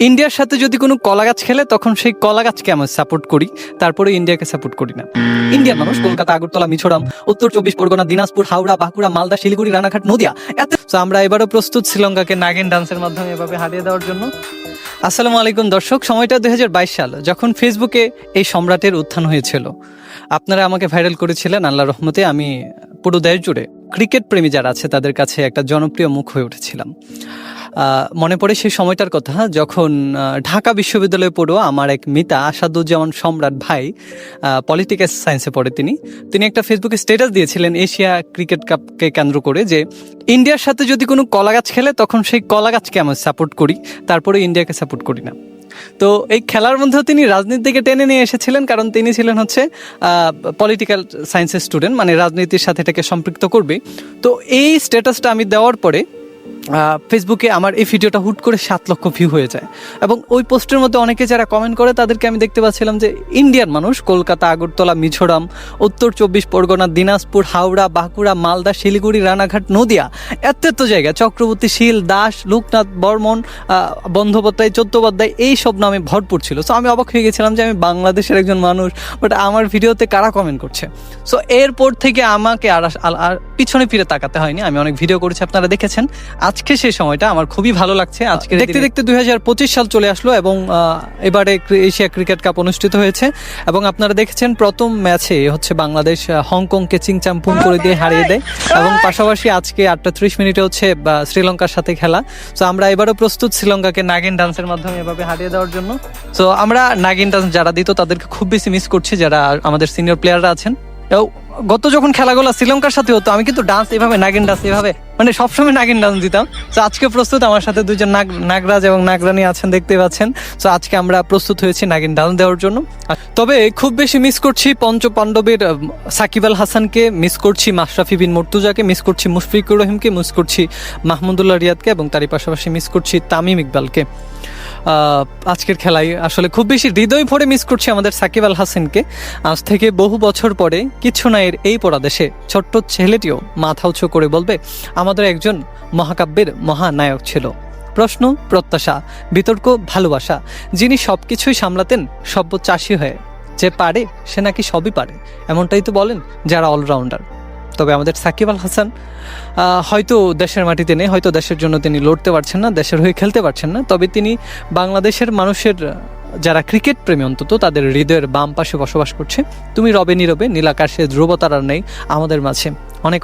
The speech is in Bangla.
ইন্ডিয়ার সাথে যদি কোনো কলা গাছ খেলে, তখন সেই কলা গাছকে আমি সাপোর্ট করি। তারপরে ইন্ডিয়াকে সাপোর্ট করি না। ইন্ডিয়ার মানুষ, কলকাতা, আগরতলা মিছোরাম উত্তর চব্বিশ পরগনা, দিনাজপুর, হাওড়া, বাঁকুড়া, মালদা, শিলিগুড়ি, রানাঘাট, নদিয়া, এত আমরা এবারও প্রস্তুত শ্রীলঙ্কাকে নাগেন ডান্সের মাধ্যমে এভাবে হারিয়ে দেওয়ার জন্য। আসসালামু আলাইকুম দর্শক, সময়টা দুই হাজার বাইশ সাল। যখন ফেসবুকে এই সম্রাটের উত্থান হয়েছিল, আপনারা আমাকে ভাইরাল করেছিলেন আল্লাহ রহমতে, আমি পুরো দেশ জুড়ে ক্রিকেট প্রেমী যারা আছে, তাদের কাছে একটা জনপ্রিয় মুখ হয়ে উঠেছিলাম। মনে পড়ে সেই সময়টার কথা, যখন ঢাকা বিশ্ববিদ্যালয়ে পড়ুয়া আমার এক মিতা আসাদুজ্জামান সম্রাট ভাই পলিটিক্যাল সায়েন্সে পড়ে তিনি। তিনি একটা ফেসবুকে স্ট্যাটাস দিয়েছিলেন এশিয়া ক্রিকেট কাপকে কেন্দ্র করে যে, ইন্ডিয়ার সাথে যদি কোনো কলা গাছ খেলে, তখন সেই কলা গাছকে আমি সাপোর্ট করি, তারপরে ইন্ডিয়াকে সাপোর্ট করি না। তো এই খেলার মধ্যেও তিনি রাজনীতি থেকে টেনে নিয়ে এসেছিলেন, কারণ তিনি ছিলেন হচ্ছে পলিটিক্যাল সায়েন্সের স্টুডেন্ট মানে রাজনীতির সাথে এটাকে সম্পৃক্ত করবে। তো এই স্ট্যাটাসটা আমি দেওয়ার পরে ফেসবুকে আমার এই ভিডিওটা হুট করে সাত লক্ষ ভিউ হয়ে যায়। এবং ওই পোস্টের মধ্যে অনেকে যারা কমেন্ট করে তাদেরকে আমি দেখতে পাচ্ছিলাম যে ইন্ডিয়ান মানুষ কলকাতা আগরতলা মিঝোরাম উত্তর চব্বিশ পরগনা দিনাজপুর হাওড়া বাঁকুড়া মালদা শিলিগুড়ি রানাঘাট নদিয়া এত এত জায়গা চক্রবর্তী শীল দাস লোকনাথ বর্মন আহ, বন্দ্যোপাধ্যায় চট্টোপাধ্যায় এই সব নামে ভরপুর ছিল। সো আমি অবাক হয়ে গেছিলাম যে আমি বাংলাদেশের একজন মানুষ বাট আমার ভিডিওতে কারা কমেন্ট করছে? সো এরপর থেকে আমাকে আর পিছনে ফিরে তাকাতে হয়নি। আমি অনেক ভিডিও করেছি আপনারা দেখেছেন। আজকে সেই সময়টা আমার খুবই ভালো লাগছে। আজকে দেখতে দেখতে দুই হাজার পঁচিশ সাল চলে আসলো এবং এবারে এশিয়া ক্রিকেট কাপ অনুষ্ঠিত হয়েছে। এবং আপনারা দেখেছেন প্রথম ম্যাচে হচ্ছে বাংলাদেশ হংকংকে চিংচাম্পুং করে দিয়ে হারিয়ে দেয়। এবং পাশাপাশি আজকে আটটা ত্রিশ মিনিটে হচ্ছে শ্রীলঙ্কার সাথে খেলা। তো আমরা এবারও প্রস্তুত শ্রীলঙ্কাকে নাগিন ডান্সের মাধ্যমে এভাবে হারিয়ে দেওয়ার জন্য। তো আমরা নাগিন ডান্স যারা দিত তাদেরকে খুব বেশি মিস করছি যারা আমাদের সিনিয়র প্লেয়াররা আছেন। গত যখন খেলাগুলো শ্রীলঙ্কার সাথে হতো, আমি কিন্তু ডান্স এভাবে, নাগিন ডান্স এভাবে মানে সবসময় নাগিন ডান্স দিতাম। তো আজকে প্রস্তুত আমার সাথে দুজন নাগ, নাগরাজ এবং নাগরানি আছেন, দেখতে পাচ্ছেন। তো আজকে আমরা প্রস্তুত হয়েছি নাগিন ডান্স দেওয়ার জন্য। তবে খুব বেশি মিস করছি পঞ্চ পাণ্ডবের সাকিব আল হাসানকে মিস করছি মাশরাফি বিন মর্তুজাকে মিস করছি মুশফিকুর রহিমকে মিস করছি মাহমুদুল্লাহ রিয়াদকে এবং তারই পাশাপাশি মিস করছি তামিম ইকবালকে। আজকের খেলায় আসলে খুব বেশি হৃদয় ভরে মিস করছি আমাদের সাকিব আল হাসানকে। আজ থেকে বহু বছর পরে কিছু না এর এই পরাদেশে ছোট্ট ছেলেটিও মাথা উঁচু করে বলবে, আমাদের একজন মহাকাব্যের মহানায়ক ছিল। প্রশ্ন, প্রত্যাশা, বিতর্ক, ভালোবাসা, যিনি সব কিছুই সামলাতেন সভ্য চাষি হয়ে। যে পারে সে নাকি সবই পারে, এমনটাই তো বলেন যারা অলরাউন্ডার তবে আমাদের সাকিব আল হাসান হয়তো দেশের মাটিতে নেই, হয়তো দেশের জন্য তিনি লড়তে পারছেন না, দেশের হয়ে খেলতে পারছেন না, তবে তিনি বাংলাদেশের মানুষের, যারা ক্রিকেট প্রেমী অন্তত, তাদের হৃদয়ের বাম পাশে বসবাস করছে। তুমি রবে নীরবে, নীলাকাশে ধ্রুবতারা নেই আমাদের মাঝে। অনেক